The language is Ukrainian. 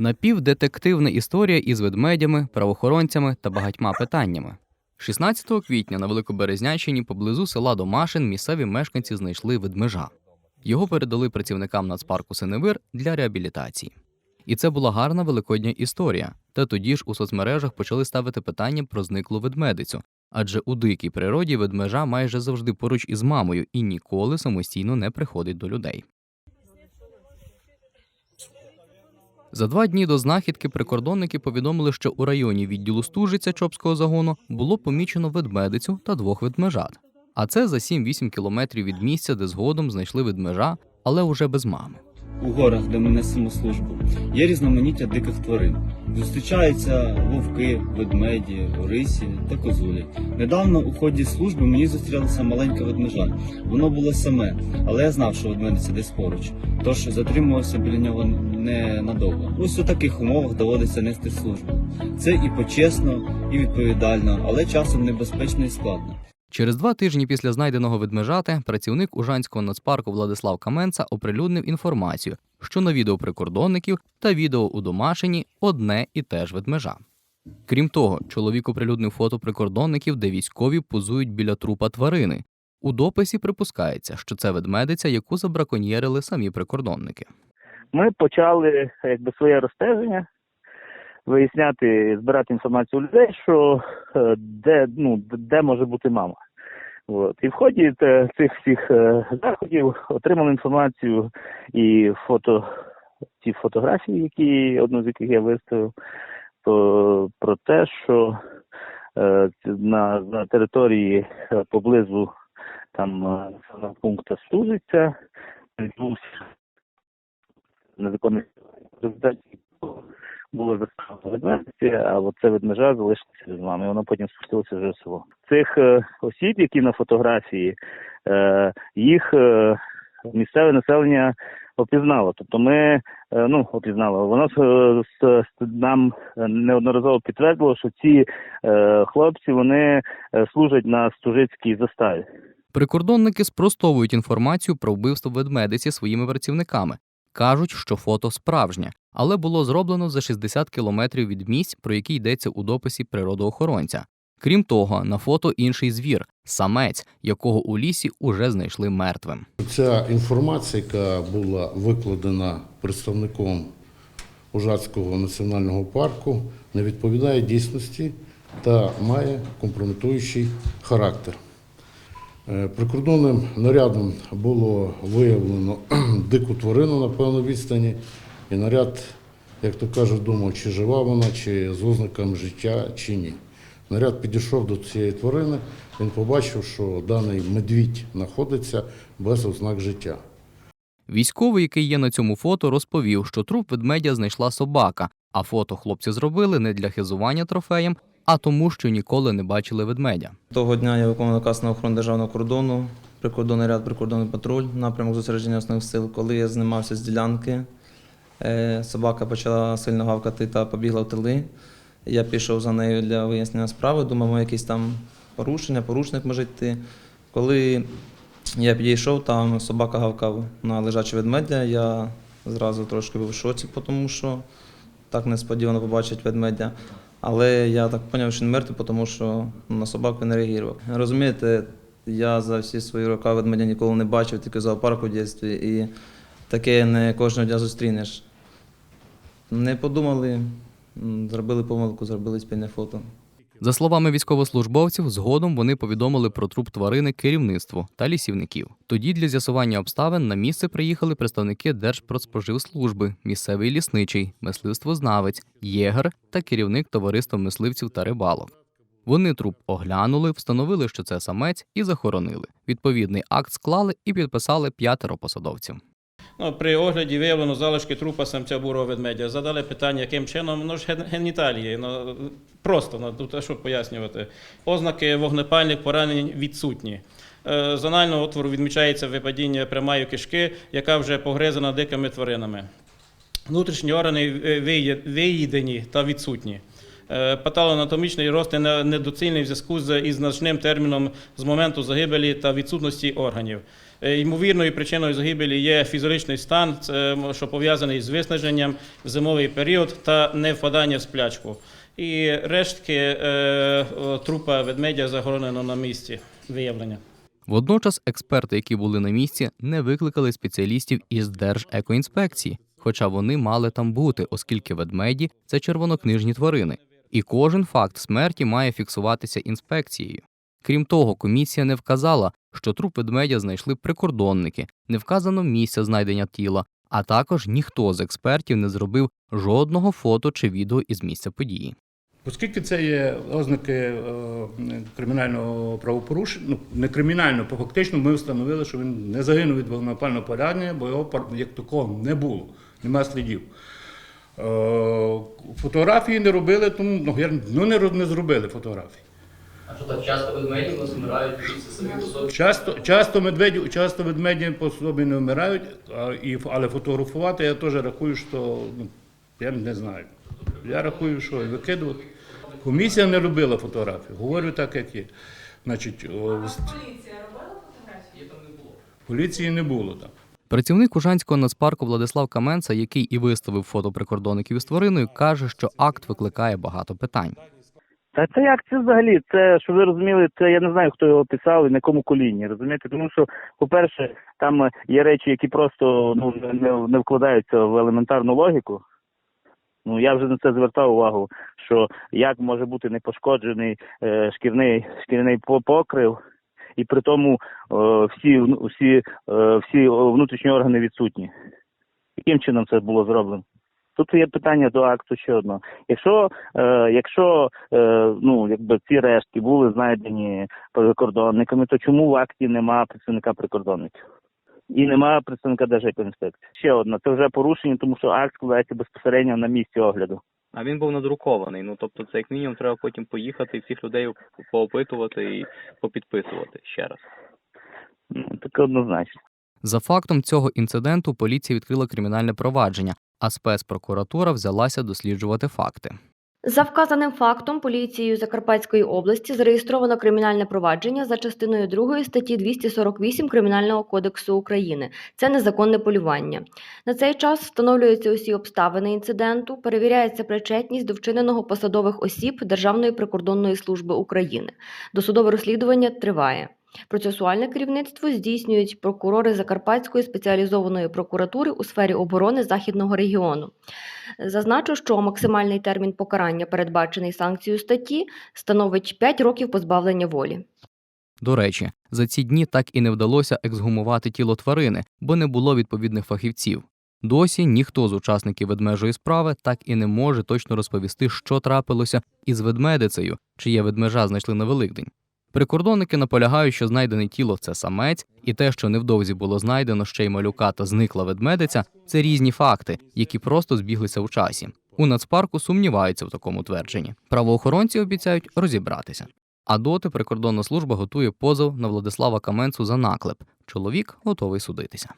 Напівдетективна історія із ведмедями, правоохоронцями та багатьма питаннями. 16 квітня на Великоберезнянщині поблизу села Домашин місцеві мешканці знайшли ведмежа. Його передали працівникам нацпарку Синевир для реабілітації. І це була гарна великодня історія. Та тоді ж у соцмережах почали ставити питання про зниклу ведмедицю, адже у дикій природі ведмежа майже завжди поруч із мамою і ніколи самостійно не приходить до людей. За два дні до знахідки прикордонники повідомили, що у районі відділу Стужиця Чопського загону було помічено ведмедицю та двох ведмежат. А це за 7-8 кілометрів від місця, де згодом знайшли ведмежа, але уже без мами. у горах, де ми несемо службу, є різноманіття диких тварин. Зустрічаються вовки, ведмеді, рисі та козулі. Недавно у ході служби мені зустрілося маленьке ведмежа. Воно було саме, але я знав, що ведмедиця десь поруч, тож затримувався біля нього ненадовго. Ось у таких умовах доводиться нести службу. Це і почесно, і відповідально, але часом небезпечно і складно. Через два тижні після знайденого ведмежати працівник Ужанського нацпарку Владислав Каменца оприлюднив інформацію, що на відео прикордонників та відео у Домашині одне і те ж ведмежа. Крім того, чоловік оприлюднив фото прикордонників, де військові позують біля трупа тварини. У дописі припускається, що це ведмедиця, яку забраконьєрили самі прикордонники. Ми почали якби своє розстеження, виясняти, збирати інформацію у людей, що е, де, ну, де може бути мама. От. І в ході цих всіх е, заходів отримали інформацію і фото, ті фотографії, які одну з яких я виставив, то, про те, що е, на, на території е, поблизу там е, пункту Стужиця відбувся незаконний в було заставлено ведмедиці, а от це ведмежа залишилося з нами. і Воно потім спустилося вже село. Цих е, осіб, які на фотографії, е, їх е, місцеве населення опізнало. Тобто ми ну опізнало. Воно нам неодноразово підтвердило, що ці хлопці вони служать на стужицькій заставі. Прикордонники спростовують інформацію про вбивство ведмедиці своїми працівниками. Кажуть, що фото справжнє, але було зроблено за 60 кілометрів від місць, про які йдеться у дописі природоохоронця. Крім того, на фото інший звір самець, якого у лісі уже знайшли мертвим. Ця інформація, яка була викладена представником Ужацького національного парку, не відповідає дійсності та має компрометуючий характер. Е, Прикордонним нарядом було виявлено дику тварину на певній відстані, і наряд, як то кажуть, думав, чи жива вона, чи з ознаками життя, чи ні. Наряд підійшов до цієї тварини, він побачив, що даний медвідь знаходиться без ознак життя. Військовий, який є на цьому фото, розповів, що труп ведмедя знайшла собака, а фото хлопці зробили не для хизування трофеєм, а тому, що ніколи не бачили ведмедя. Того дня я виконував наказ на охорону державного кордону, прикордонний ряд, прикордонний патруль, напрямок зосередження основних сил. Коли я знімався з ділянки, е, собака почала сильно гавкати та побігла в тили. Я пішов за нею для вияснення справи, думав, якісь там порушення, порушник може йти. Коли я підійшов, там собака гавкав на лежаче ведмедя. Я зразу трошки був в шоці, тому що так несподівано побачить ведмедя. Але я так зрозумів, що він мертвий, тому що на собаку не реагував. Розумієте, я за всі свої роки ведмедя ніколи не бачив, тільки в зоопарку в і таке не кожного дня зустрінеш. Не подумали, зробили помилку, зробили спільне фото. За словами військовослужбовців, згодом вони повідомили про труп тварини керівництву та лісівників. Тоді для з'ясування обставин на місце приїхали представники Держпродспоживслужби, місцевий лісничий, мисливствознавець, єгер та керівник товариства мисливців та рибалок. Вони труп оглянули, встановили, що це самець, і захоронили. Відповідний акт склали і підписали п'ятеро посадовців. Ну, при огляді виявлено залишки трупа самця бурого ведмедя. Задали питання, яким чином ну ж геніталії. Ну, просто ну, тут що пояснювати. Ознаки вогнепальних поранень відсутні. Е, З анального отвору відмічається випадіння прямої кишки, яка вже погризана дикими тваринами. Внутрішні органи е, виїдені та відсутні. Е, Патологоанатомічний розтин не- недоцільний в зв'язку з із значним терміном з моменту загибелі та відсутності органів. Е, Ймовірною причиною загибелі є фізичний стан, що пов'язаний з виснаженням, зимовий період та невпадання в сплячку. І рештки е, трупа ведмедя захоронено на місці виявлення. Водночас експерти, які були на місці, не викликали спеціалістів із Держекоінспекції, хоча вони мали там бути, оскільки ведмеді це червонокнижні тварини, і кожен факт смерті має фіксуватися інспекцією. Крім того, комісія не вказала, що труп ведмедя знайшли прикордонники, не вказано місця знайдення тіла, а також ніхто з експертів не зробив жодного фото чи відео із місця події. Оскільки це є ознаки е, кримінального правопорушення, ну не кримінального, по фактично ми встановили, що він не загинув від вогнепального поранення, бо його як такого не було, немає слідів. Е, Фотографії не робили, тому ну, ну, не, не зробили фотографії. А що так часто ведмеді у нас вмирають самі по собі? Часто, часто, медведі, часто ведмеді по собі не вмирають, а, і, але фотографувати я теж рахую, що ну, я не знаю. Я рахую, що викидувати. Комісія не робила фотографії, говорю так, як є. Значить, о, Поліція робила фотографії? там не було. поліції не було там. Працівник Ужанського нацпарку Владислав Каменца, який і виставив фото прикордонників із твариною, каже, що акт викликає багато питань. Та це як це взагалі? Це щоб ви розуміли, це я не знаю, хто його писав і на якому коліні. Розумієте? Тому що, по-перше, там е, є речі, які просто ну не, не вкладаються в елементарну логіку. Ну я вже на це звертав увагу, що як може бути непошкоджений е, шкірний шкірний по- покрив, і при тому е, всі всі, е, всі внутрішні органи відсутні. Яким чином це було зроблено? Тут є питання до акту ще одного. Якщо, е, якщо е, ну, якби ці рештки були знайдені прикордонниками, то чому в акті нема представника прикордонників? І нема представника Держекоінспекції. Ще одне, це вже порушення, тому що акт складається безпосередньо на місці огляду. А він був надрукований. Ну тобто, це як мінімум треба потім поїхати і всіх людей поопитувати і попідписувати ще раз. Ну, таке однозначно. За фактом цього інциденту поліція відкрила кримінальне провадження, а спецпрокуратура взялася досліджувати факти. За вказаним фактом поліцією Закарпатської області зареєстровано кримінальне провадження за частиною 2 статті 248 Кримінального кодексу України. Це незаконне полювання. На цей час встановлюються усі обставини інциденту, перевіряється причетність до вчиненого посадових осіб Державної прикордонної служби України. Досудове розслідування триває. Процесуальне керівництво здійснюють прокурори Закарпатської спеціалізованої прокуратури у сфері оборони Західного регіону. Зазначу, що максимальний термін покарання, передбачений санкцією статті, становить 5 років позбавлення волі. До речі, за ці дні так і не вдалося ексгумувати тіло тварини, бо не було відповідних фахівців. Досі ніхто з учасників ведмежої справи так і не може точно розповісти, що трапилося із ведмедицею, чиє ведмежа знайшли на Великдень. Прикордонники наполягають, що знайдене тіло це самець, і те, що невдовзі було знайдено ще й малюка та зникла ведмедиця, це різні факти, які просто збіглися у часі. У нацпарку сумніваються в такому твердженні. Правоохоронці обіцяють розібратися. А доти прикордонна служба готує позов на Владислава Каменцу за наклеп. Чоловік готовий судитися.